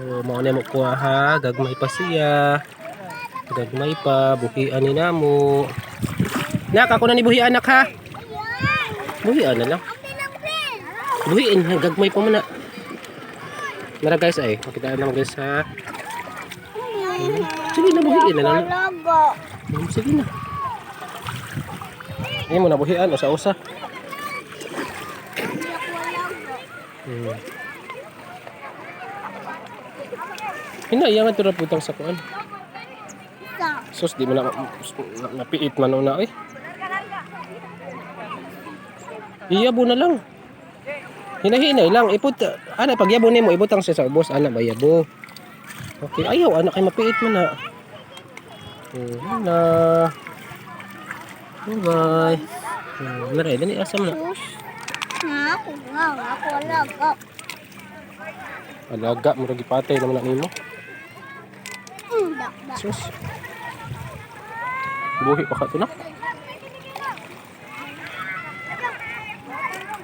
So, mao na mo kuha ha, gagmay pa siya. Gagmay pa, buhian ni namo. Nak, ako na ni buhian nak ha. Buhian na lang. Buhiin, ha, gagmay pa muna. Nara guys ay, makita naman guys ha. Hmm. Sige na, buhiin na lang. Hmm, Sige na. Ay mo na buhian, usa-usa. Hmm. Hinayang ito na putang sa kuan. Sus, di mo na, na napiit man una eh. Iyabo na lang. Hinahinay lang. Iput, ana, pag yabo nimo ibutang siya sa ubos. Ana, ba yabo? Okay, ayaw, anak kay mapiit mo na. Hmm, wala. Bye-bye. Hmm, naray, dali, asa mo na. Nga ako nga. Ako alaga. Alaga, murag ipatay naman na nimo. Dakda. Sus. Buhi pa ka ito na.